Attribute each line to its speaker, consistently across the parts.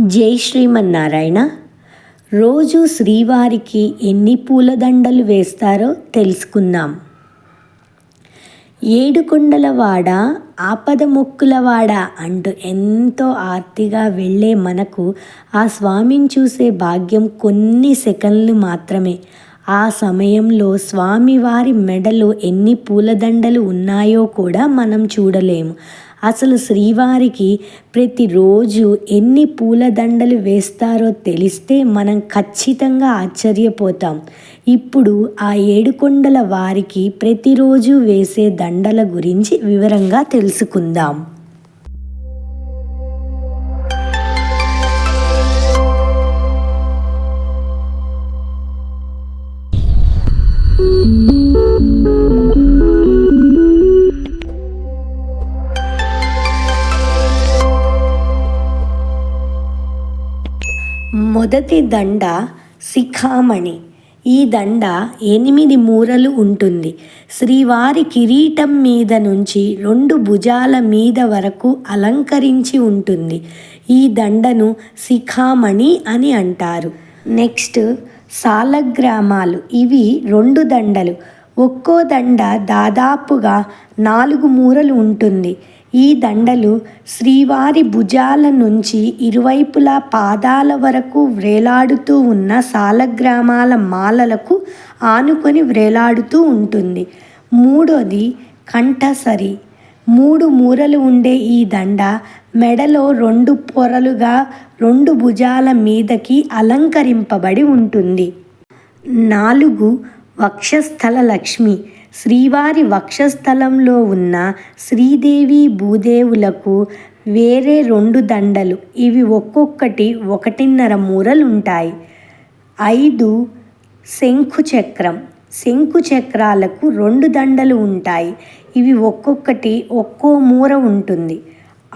Speaker 1: జై శ్రీమన్నారాయణ. రోజు శ్రీవారికి ఎన్ని పూలదండలు వేస్తారో తెలుసుకుందాం. ఏడుకొండలవాడ ఆపద మొక్కులవాడ అంటూ ఎంతో ఆర్తిగా వెళ్ళే మనకు ఆ స్వామిని చూసే భాగ్యం కొన్ని సెకండ్లు మాత్రమే. ఆ సమయంలో స్వామివారి మెడలో ఎన్ని పూలదండలు ఉన్నాయో కూడా మనం చూడలేము. అసలు శ్రీవారికి ప్రతిరోజు ఎన్ని పూలదండలు వేస్తారో తెలిస్తే మనం ఖచ్చితంగా ఆశ్చర్యపోతాం. ఇప్పుడు ఆ ఏడుకొండల వారికి ప్రతిరోజు వేసే దండల గురించి వివరంగా తెలుసుకుందాం. మొదటి దండ శిఖామణి. ఈ దండ ఎనిమిది మూరలు ఉంటుంది. శ్రీవారి కిరీటం మీద నుంచి రెండు భుజాల మీద వరకు అలంకరించి ఉంటుంది. ఈ దండను శిఖామణి అని అంటారు. నెక్స్ట్ సాలగ్రామాలు. ఇవి రెండు దండలు. ఒక్కో దండ దాదాపుగా నాలుగు మూరలు ఉంటుంది. ఈ దండలు శ్రీవారి భుజాల నుంచి ఇరువైపులా పాదాల వరకు వ్రేలాడుతూ ఉన్న సాలగ్రామాల మాలలకు ఆనుకొని వ్రేలాడుతూ ఉంటుంది. మూడోది కంఠసరి. మూడు మూరలు ఉండే ఈ దండ మెడలో రెండు పొరలుగా రెండు భుజాల మీదకి అలంకరింపబడి ఉంటుంది. నాలుగు వక్షస్థల లక్ష్మి. శ్రీవారి వక్షస్థలంలో ఉన్న శ్రీదేవి భూదేవులకు వేరే రెండు దండలు. ఇవి ఒక్కొక్కటి ఒకటిన్నర మూరలుంటాయి. ఐదు శంఖు చక్రం శంకు చక్రాలకు రెండు దండలు ఉంటాయి. ఇవి ఒక్కొక్కటి ఒక్కో మూర ఉంటుంది.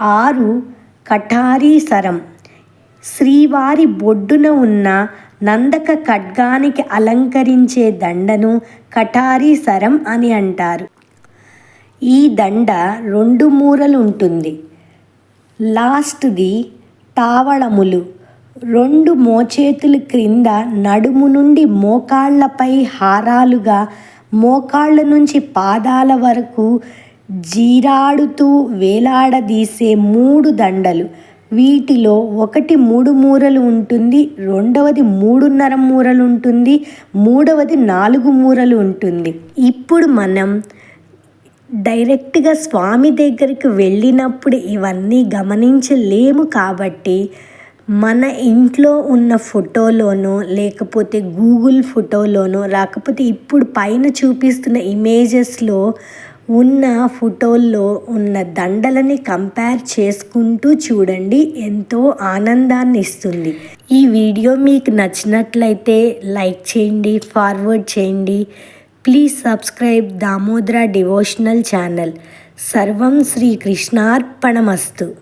Speaker 1: ఆరు కఠారీ సరం శ్రీవారి బొడ్డున ఉన్న నందక ఖడ్గానికి అలంకరించే దండను కటారీ సరం అని అంటారు. ఈ దండ రెండు మూరలు ఉంటుంది లాస్ట్ది తావళములు. రెండు మోచేతులు క్రింద నడుము నుండి మోకాళ్ళపై హారాలుగా మోకాళ్ళ నుంచి పాదాల వరకు జీరాడుతూ వేలాడదీసే మూడు దండలు. వీటిలో ఒకటి మూడు మూరలు ఉంటుంది రెండవది మూడున్నర మూరలు ఉంటుంది మూడవది నాలుగు మూరలు ఉంటుంది. ఇప్పుడు మనం డైరెక్ట్గా స్వామి దగ్గరికి వెళ్ళినప్పుడు ఇవన్నీ గమనించలేము కాబట్టి మన ఇంట్లో ఉన్న ఫోటోలోనో లేకపోతే గూగుల్ ఫోటోలోనో లేకపోతే ఇప్పుడు పైన చూపిస్తున్న ఇమేజెస్లో ఉన్న ఫోటోల్లో ఉన్న దండలని కంపేర్ చేసుకుంటూ చూడండి. ఎంతో ఆనందాన్ని ఇస్తుంది. ఈ వీడియో మీకు నచ్చినట్లయితే లైక్ చేయండి ఫార్వర్డ్ చేయండి. Please subscribe Damodara devotional channel సర్వం శ్రీకృష్ణార్పణమస్తు